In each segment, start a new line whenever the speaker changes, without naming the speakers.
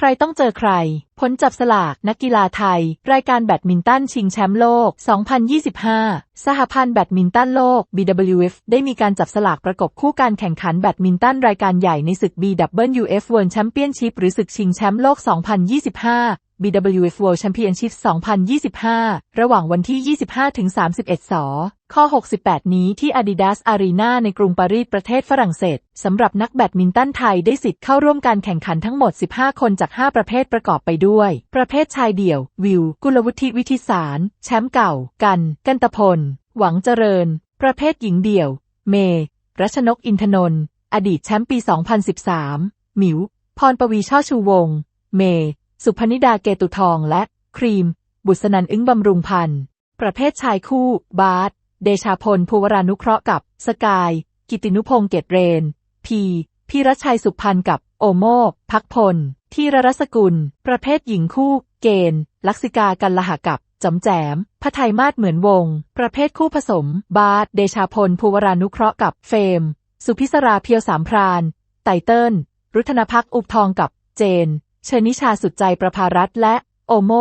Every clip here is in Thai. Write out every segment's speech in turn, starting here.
ใครต้องเจอใคร ผลจับสลากนักกีฬาไทย รายการแบดมินตันชิงแชมป์โลก 2025 สหพันธ์แบดมินตันโลก BWF ได้มีการจับสลากประกบคู่การแข่งขันแบดมินตันรายการใหญ่ในศึก BWF World Championship หรือศึกชิงแชมป์โลก 2025 BWF World Championship 2025 ระหว่างวันที่ 25-31 สข้อ 68 นี้ที่ Adidas Arena ในกรุงปารีสประเทศฝรั่งเศสสำหรับนักแบดมินตันไทยได้สิทธิ์เข้าร่วมการแข่งขันทั้งหมด 15 คนจาก 5 ประเภทประกอบไปด้วย ประเภทชายเดี่ยว วิว กุลวุฒิวิทิสาร แชมป์เก่า กัน กันตพล หวังเจริญ ประเภทหญิงเดี่ยว เม รัชนกอินทนนท์อดีตแชมป์ปี 2013 หมิว พรปวีช่อชูวงศ์เม สุพนิดาเกตุทองและ ครีม บุษนันอึ้งบำรุงพันธ์ประเภทชายคู่ บาสเดชาพลภูวรานุเคราะห์กับ สกาย กิตินุพงษ์เกตเรน พีพีรชัยสุพันธ์กับ โอโมพักพล ที่รรสกุล ประเภทหญิงคู่ เกณฑ์ ลักษิกากันละหกับจำแจมพไทยมาศเหมือนวง ประเภทคู่ผสม บาสเดชาพลภูวรานุเคราะห์กับเฟม สุพิศราเพียวสามพราน ไตเติ้ล รุธนพักอุบทองกับ เจน เชนิชาสุดใจประภารัตและ โอโม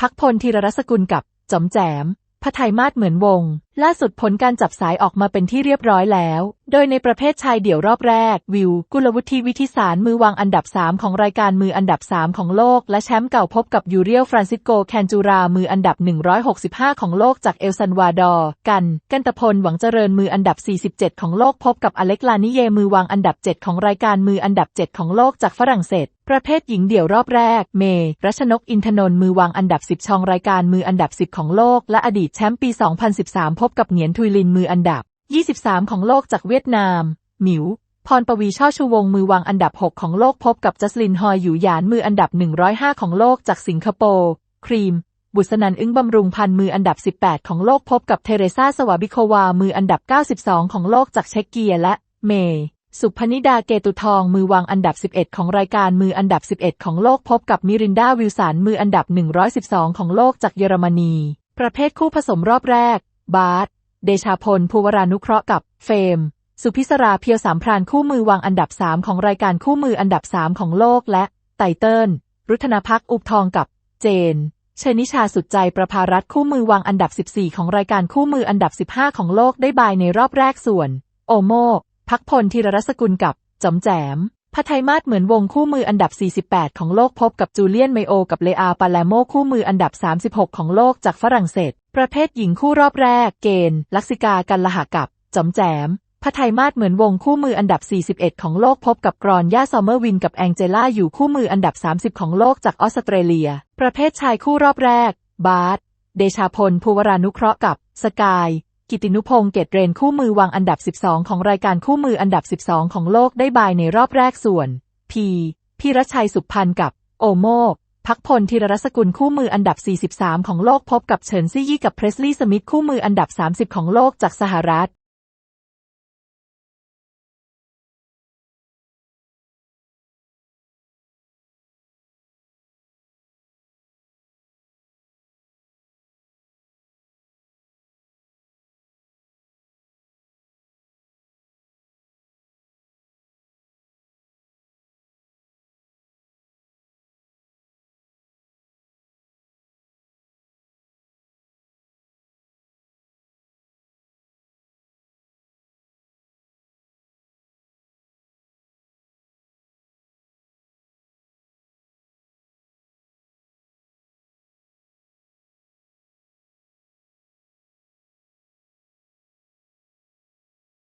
พักพลธีรรัศกุลกับจอมแจมพไทยมาศเหมือนวง ล่าสุดผลการจับสายออกมาเป็นที่เรียบร้อยแล้ว โดยในประเภทชายเดี่ยวรอบแรก วิว กุลวุฒิวิทิสารมือวางอันดับ 3 ของรายการมืออันดับ 3 ของโลก และแชมป์เก่าพบกับยูเรียลฟรานซิสโกแคนจูรา มืออันดับ 165 ของโลกจากเอลซันวาดอร์ กัน กันตพลหวังเจริญมืออันดับ 47 ของโลกพบกับอเล็กลานิเยมือวางอันดับ 7 ของรายการมืออันดับ 7 ของโลกจากฝรั่งเศสประเภทหญิงเดี่ยวรอบแรก เมรัชนกอินทนนท์มือวางอันดับ 10 ช่องรายการมืออันดับ 10 ของโลก และอดีตแชมป์ปี 2013 พบบกับเหงียนทุยลินมืออันดับ 23 ของโลกจากเวียดนาม หมิว พรปวีช่อชูวงมือวางอันดับ 6 ของโลกพบกับจัสลินฮอยอยู่หยานมืออันดับ 105 ของโลกจากสิงคโปร์ ครีม บุษนันอึ้งบำรุงพันมืออันดับ 18 ของโลกพบกับเทเรซาสวาบิโควา มืออันดับ 92 ของโลกจากเช็กเกียและ เมย์สุพนิดาเกตุทองมือวางอันดับ 11 ของรายการมืออันดับ 11 ของโลกพบกับมิรินดาวิลสันมืออันดับ 112 ของโลกจากเยอรมนี ประเภทคู่ผสมรอบแรก บาสเดชาพลภูวรานุเคราะห์กับเฟม สุพิศราเพียวสามพรานคู่มือวางอันดับ3ของรายการคู่มืออันดับ3ของโลกและไตเติ้ลรุธนพักอุบทองกับเจนเชนิชาสุดใจประภารัตคู่มือวางอันดับ 14 ของรายการคู่มืออันดับ 15 ของโลกได้บายในรอบแรกส่วน โอโมพักพลธีรรัศกุลกับจอมแจม พไทยมาศเหมือนวงคู่มืออันดับ 48 ของโลกพบกับจูเลียนไมโอ กับเลอาปาแลโมคู่มืออันดับ 36 ของโลกจากฝรั่งเศส ประเภทหญิงคู่รอบแรก เกณฑ์ลักษิกากันละหกับจอมแจมพไทยมาศเหมือนวงคู่มืออันดับ 41 ของโลกพบกับกรอนย่าซอมเมอร์วินกับแองเจล่าอยู่คู่มืออันดับ 30 ของโลกจากออสเตรเลีย ประเภทชายคู่รอบแรก บาสเดชาพลภูวรานุเคราะห์กับ สกาย กิตินุพงษ์เกตเรนคู่มือวางอันดับ 12 ของรายการคู่มืออันดับ 12 ของโลกได้บายในรอบแรกส่วน พีพีรชัยสุพันธ์กับ โอโมพักพลธีรรัศกุลคู่มืออันดับ 43 ของโลกพบกับเฉินซี่ยี่กับเพรสลีย์สมิธคู่มืออันดับ 30 ของโลกจากสหรัฐ